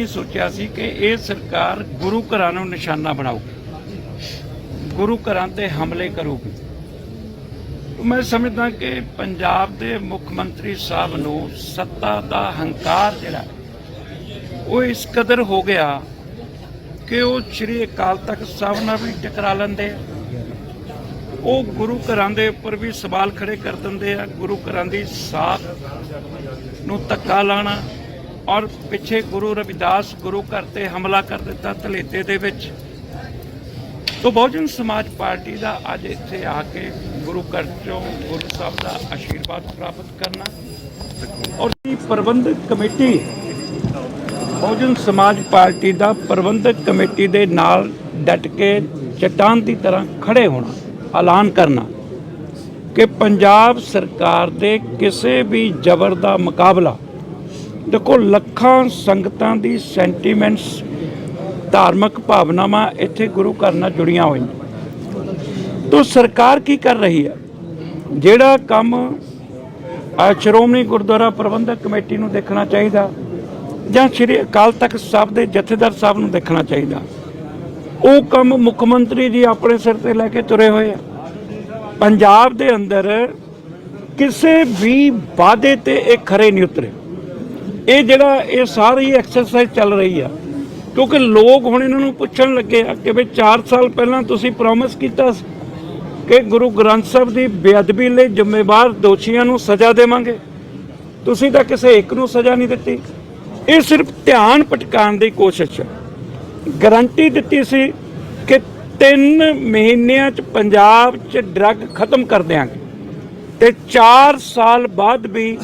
ਇਹ ਸੋਚਿਆ ਸੀ ਕਿ ਇਹ ਸਰਕਾਰ ਗੁਰੂ ਘਰਾਂ ਨੂੰ ਨਿਸ਼ਾਨਾ ਬਣਾਊਗੀ। ਗੁਰੂ ਘਰਾਂ ਤੇ ਹਮਲੇ ਕਰੂਗੀ। ਮੈਂ ਸਮਝਦਾ ਕਿ ਪੰਜਾਬ ਦੇ ਮੁੱਖ ਮੰਤਰੀ ਸਾਹਿਬ ਨੂੰ ਸੱਤਾ ਦਾ ਹੰਕਾਰ ਜਿਹੜਾ, ਉਹ ਇਸ ਕਦਰ ਹੋ ਗਿਆ ਕਿ ਉਹ ਸ੍ਰੀ ਅਕਾਲ ਤਖਤ ਸਾਹਿਬ ਨਾਲ ਵੀ ਟਕਰਾ ਲੈਂਦੇ ਉਹ ਗੁਰੂ ਘਰਾਂ ਦੇ ਉੱਪਰ ਵੀ ਸਵਾਲ ਖੜੇ ਕਰ ਦਿੰਦੇ ਆ। ਗੁਰੂ ਘਰਾਂ ਦੀ ਸਾਥ ਨੂੰ ਧੱਕਾ ਲਾਣਾ ਔਰ ਪਿੱਛੇ ਗੁਰੂ ਰਵਿਦਾਸ ਗੁਰੂ ਘਰ ਤੇ ਹਮਲਾ ਕਰ ਦਿੱਤਾ ਧਲੇਤੇ ਦੇ ਵਿੱਚ। ਤੋ ਬਹੁਜਨ ਸਮਾਜ ਪਾਰਟੀ ਦਾ ਅੱਜ ਇੱਥੇ ਆ ਕੇ ਗੁਰੂ ਘਰ ਚੋਂ ਗੁਰੂ ਸਾਹਿਬ ਦਾ ਆਸ਼ੀਰਵਾਦ ਪ੍ਰਾਪਤ ਕਰਨਾ ਔਰ ਦੀ ਪ੍ਰਬੰਧਕ ਕਮੇਟੀ ਬਹੁਜਨ ਸਮਾਜ ਪਾਰਟੀ ਦਾ ਪ੍ਰਬੰਧਕ ਕਮੇਟੀ ਦੇ ਨਾਲ ਡਟ ਕੇ ਚਟਾਨ ਦੀ ਤਰ੍ਹਾਂ ਖੜੇ ਹੋਣਾ, ਐਲਾਨ ਕਰਨਾ ਕਿ ਪੰਜਾਬ ਸਰਕਾਰ ਦੇ ਕਿਸੇ ਵੀ ਜ਼ਬਰ ਦਾ ਮੁਕਾਬਲਾ ਦੇਖੋ, ਲੱਖਾਂ ਸੰਗਤਾਂ ਦੀ ਸੈਂਟੀਮੈਂਟਸ ਧਾਰਮਿਕ ਭਾਵਨਾਵਾਂ ਇੱਥੇ ਗੁਰੂ ਘਰ ਨਾਲ ਜੁੜੀਆਂ ਹੋਈਆਂ। ਤੋਂ ਸਰਕਾਰ ਕੀ ਕਰ ਰਹੀ ਹੈ? ਜਿਹੜਾ ਕੰਮ ਸ਼੍ਰੋਮਣੀ ਗੁਰਦੁਆਰਾ ਪ੍ਰਬੰਧਕ ਕਮੇਟੀ ਨੂੰ ਦੇਖਣਾ ਚਾਹੀਦਾ ਜਾਂ ਸ੍ਰੀ ਅਕਾਲ ਤਖਤ ਸਾਹਿਬ ਦੇ ਜਥੇਦਾਰ ਸਾਹਿਬ ਨੂੰ ਦੇਖਣਾ ਚਾਹੀਦਾ, ਉਹ ਕੰਮ ਮੁੱਖ ਮੰਤਰੀ ਜੀ ਆਪਣੇ ਸਿਰ ਤੇ ਲੈ ਕੇ ਤੁਰੇ ਹੋਏ ਆ। ਪੰਜਾਬ ਦੇ ਅੰਦਰ ਕਿਸੇ ਵੀ ਵਾਅਦੇ ਤੇ ਇਹ ਖਰੇ ਨਹੀਂ ਉਤਰੇ। ਇਹ ਜਿਹੜਾ ਇਹ ਸਾਰੀ ਐਕਸਰਸਾਈਜ਼ ਚੱਲ ਰਹੀ ਆ, ਕਿਉਂਕਿ ਲੋਕ ਹੁਣ ਇਹਨਾਂ ਨੂੰ ਪੁੱਛਣ ਲੱਗੇ ਆ ਕਿ ਵੀ 4 ਸਾਲ ਪਹਿਲਾਂ ਤੁਸੀਂ ਪ੍ਰੋਮਿਸ ਕੀਤਾ ਸੀ ਕਿ ਗੁਰੂ ਗ੍ਰੰਥ ਸਾਹਿਬ ਦੀ ਬੇਅਦਬੀ ਲਈ ਜ਼ਿੰਮੇਵਾਰ ਦੋਸ਼ੀਆਂ ਨੂੰ ਸਜ਼ਾ ਦੇਵਾਂਗੇ। ਤੁਸੀਂ ਤਾਂ ਕਿਸੇ ਇੱਕ ਨੂੰ ਸਜ਼ਾ ਨਹੀਂ ਦਿੱਤੀ। ਇਹ ਸਿਰਫ ਧਿਆਨ ਭਟਕਾਉਣ ਦੀ ਕੋਸ਼ਿਸ਼ ਹੈ ਗਾਰੰਟੀ ਦਿੱਤੀ ਸੀ ਕਿ 3 ਮਹੀਨਿਆਂ ਚ ਪੰਜਾਬ ਚ ਡਰੱਗ ਖਤਮ ਕਰ ਦਿਆਂਗੇ। ਤੇ 4 ਸਾਲ ਬਾਅਦ ਵੀ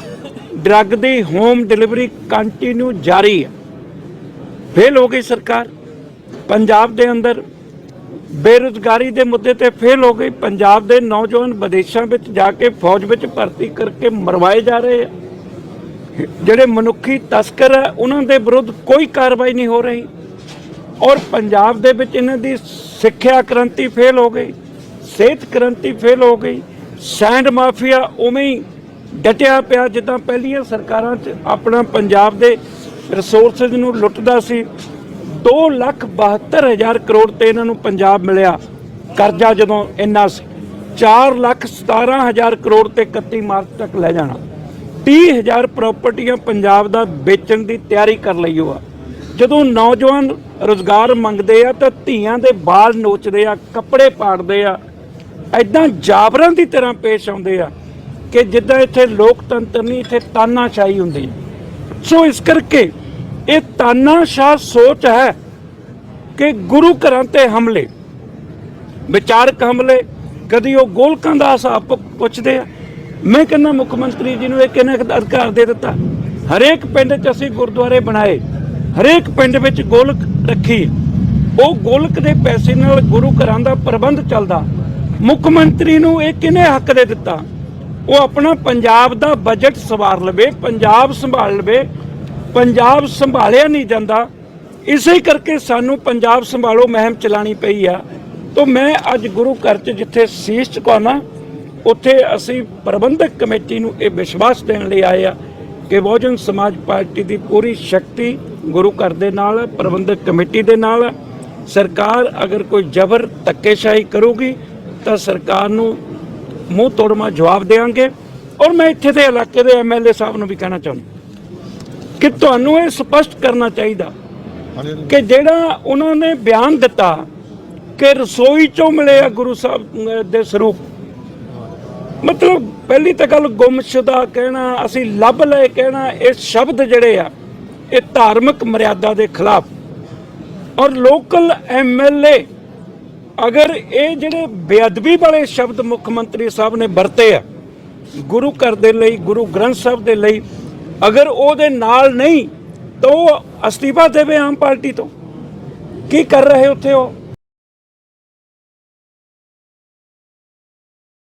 ਡਰੱਗ ਦੀ ਹੋਮ ਡਿਲੀਵਰੀ ਕੰਟੀਨਿਊ ਜਾਰੀ ਹੈ। ਫੇਲ ਹੋ ਗਈ ਸਰਕਾਰ। ਪੰਜਾਬ ਦੇ ਅੰਦਰ ਬੇਰੁਜ਼ਗਾਰੀ ਦੇ ਮੁੱਦੇ ਤੇ ਫੇਲ ਹੋ ਗਈ। ਪੰਜਾਬ ਦੇ ਨੌਜਵਾਨ ਵਿਦੇਸ਼ਾਂ ਵਿੱਚ ਜਾ ਕੇ ਫੌਜ ਵਿੱਚ ਭਰਤੀ ਕਰਕੇ ਮਰਵਾਏ ਜਾ ਰਹੇ ਆ। ਜਿਹੜੇ ਮਨੁੱਖੀ ਤਸਕਰ ਹੈ ਉਹਨਾਂ ਦੇ ਵਿਰੁੱਧ ਕੋਈ ਕਾਰਵਾਈ ਨਹੀਂ ਹੋ ਰਹੀ। ਔਰ ਪੰਜਾਬ ਦੇ ਵਿੱਚ ਇਹਨਾਂ ਦੀ ਸਿੱਖਿਆ ਕ੍ਰਾਂਤੀ ਫੇਲ ਹੋ ਗਈ। ਸਿਹਤ ਕ੍ਰਾਂਤੀ ਫੇਲ ਹੋ ਗਈ। ਸੈਂਡ ਮਾਫੀਆ ਉਵੇਂ ਹੀ ਡਟਿਆ ਪਿਆ ਜਿੱਦਾਂ ਪਹਿਲੀਆਂ ਸਰਕਾਰਾਂ 'ਚ ਆਪਣਾ ਪੰਜਾਬ ਦੇ ਰਿਸੋਰਸਸ ਨੂੰ ਲੁੱਟਦਾ ਸੀ। 2 ਲੱਖ 72 ਹਜ਼ਾਰ ਕਰੋੜ ਤੇ ਇਹਨਾਂ ਨੂੰ ਪੰਜਾਬ ਮਿਲਿਆ। ਕਰਜ਼ਾ ਜਦੋਂ ਇੰਨਾ ਸੀ 4 ਲੱਖ 17 ਹਜ਼ਾਰ ਕਰੋੜ ਤੇ 31 ਮਾਰਚ ਤੱਕ ਲੈ ਜਾਣਾ। 30 ਹਜ਼ਾਰ ਪ੍ਰਾਪਰਟੀਆਂ ਪੰਜਾਬ ਦਾ ਵੇਚਣ ਦੀ ਤਿਆਰੀ ਕਰ ਲਈ ਹੋਆ ਜਦੋਂ ਨੌਜਵਾਨ ਰੋਜ਼ਗਾਰ ਮੰਗਦੇ ਆ ਤਾਂ ਧੀਆਂ ਦੇ ਬਾਲ ਨੋਚਦੇ ਆ, ਕੱਪੜੇ ਪਾੜਦੇ ਆ ਐਦਾਂ ਜਾਬਰਾਂ ਦੀ ਤਰ੍ਹਾਂ ਪੇਸ਼ ਆਉਂਦੇ ਆ। ਕਿ ਜਿੱਦਾਂ ਇੱਥੇ ਲੋਕਤੰਤਰ ਨਹੀਂ, ਇੱਥੇ ਤਾਨਾਸ਼ਾਹੀ ਹੁੰਦੀ। ਸੋ ਇਸ ਕਰਕੇ ਇਹ ਤਾਨਾਸ਼ਾਹ ਸੋਚ ਹੈ ਕਿ ਗੁਰੂ ਘਰਾਂ ਤੇ ਹਮਲੇ, ਵਿਚਾਰਕ ਹਮਲੇ, ਕਦੀ ਉਹ ਗੋਲਕਾਂ ਦਾ ਹਿਸਾਬ ਪੁੱਛਦੇ ਆ। ਮੈਂ ਕਹਿੰਦਾ ਮੁੱਖ ਮੰਤਰੀ ਜੀ ਨੂੰ ਇਹ ਕਿਹਨੇ ਅਧਿਕਾਰ ਦੇ ਦਿੱਤਾ? ਹਰੇਕ ਪਿੰਡ 'ਚ ਅਸੀਂ ਗੁਰਦੁਆਰੇ ਬਣਾਏ, ਹਰੇਕ ਪਿੰਡ ਵਿੱਚ ਗੋਲਕ ਰੱਖੀ। ਉਹ ਗੋਲਕ ਦੇ ਪੈਸੇ ਨਾਲ ਗੁਰੂ ਘਰਾਂ ਦਾ ਪ੍ਰਬੰਧ ਚੱਲਦਾ। ਮੁੱਖ ਮੰਤਰੀ ਨੂੰ ਇਹ ਕਿਹਨੇ ਹੱਕ ਦੇ ਦਿੱਤਾ? ਉਹ ਆਪਣਾ ਪੰਜਾਬ ਦਾ ਬਜਟ ਸਵਾਰ ਲਵੇ, ਪੰਜਾਬ ਸੰਭਾਲ ਲਵੇ, ਪੰਜਾਬ ਸੰਭਾਲਿਆ ਨਹੀਂ ਜਾਂਦਾ। ਇਸੇ ਕਰਕੇ ਸਾਨੂੰ ਪੰਜਾਬ ਸੰਭਾਲੋ ਮਹਿਮ ਚਲਾਣੀ ਪਈ ਆ। ਤੋਂ ਮੈਂ ਅੱਜ ਗੁਰੂ ਘਰ 'ਚ ਜਿੱਥੇ ਸੀਸ ਝੁਕਾਉਣਾ ਉੱਥੇ ਅਸੀਂ ਪ੍ਰਬੰਧਕ ਕਮੇਟੀ ਨੂੰ ਇਹ ਵਿਸ਼ਵਾਸ ਦੇਣ ਲਈ ਆਏ ਆ ਕਿ ਬਹੁਜਨ ਸਮਾਜ ਪਾਰਟੀ ਦੀ ਪੂਰੀ ਸ਼ਕਤੀ ਗੁਰੂ ਘਰ ਦੇ ਨਾਲ, ਪ੍ਰਬੰਧਕ ਕਮੇਟੀ ਦੇ ਨਾਲ। ਸਰਕਾਰ ਅਗਰ ਕੋਈ ਜ਼ਬਰ ਧੱਕੇਸ਼ਾਹੀ ਕਰੂਗੀ, ਤਾਂ ਸਰਕਾਰ ਨੂੰ ਮੂੰਹ ਤੋੜਮਾ ਜਵਾਬ ਦੇਵਾਂਗੇ ਔਰ ਮੈਂ ਇੱਥੇ ਦੇ ਇਲਾਕੇ ਦੇ ਐਮਐਲਏ ਸਾਹਿਬ ਨੂੰ ਵੀ ਕਹਿਣਾ ਚਾਹੁੰਦਾ ਕਿ ਤੁਹਾਨੂੰ ਇਹ ਸਪਸ਼ਟ ਕਰਨਾ ਚਾਹੀਦਾ ਕਿ ਜਿਹੜਾ ਉਹਨਾਂ ਨੇ ਬਿਆਨ ਦਿੱਤਾ ਕਿ ਰਸੋਈ ਚੋਂ ਮਿਲੇ ਆ ਗੁਰੂ ਸਾਹਿਬ ਦੇ ਸਰੂਪ। ਮਤਲਬ ਪਹਿਲੀ ਤਾਂ ਗੱਲ ਗੁੰਮਸ਼ੁਦਾ ਕਹਿਣਾ ਅਸੀਂ ਲੱਭ ਲਏ ਕਹਿਣਾ ਇਹ ਸ਼ਬਦ ਜਿਹੜੇ ਆ ਇਹ ਧਾਰਮਿਕ ਮਰਿਆਦਾ ਦੇ ਖਿਲਾਫ। ਔਰ ਲੋਕਲ ਐਮਐਲਏ ਅਗਰ ਇਹ ਜਿਹੜੇ ਬੇਅਦਬੀ ਵਾਲੇ ਸ਼ਬਦ ਮੁੱਖ ਮੰਤਰੀ ਸਾਹਿਬ ਨੇ ਵਰਤੇ ਆ, ਗੁਰੂ ਘਰ ਦੇ ਲਈ, ਗੁਰੂ ਗ੍ਰੰਥ ਸਾਹਿਬ ਦੇ ਲਈ, ਅਗਰ ਉਹਦੇ ਨਾਲ ਨਹੀਂ, ਤਾਂ ਉਹ ਅਸਤੀਫਾ ਦੇਵੇ ਆਮ ਪਾਰਟੀ ਤੋਂ। ਕੀ ਕਰ ਰਹੇ ਉੱਥੇ ਉਹ?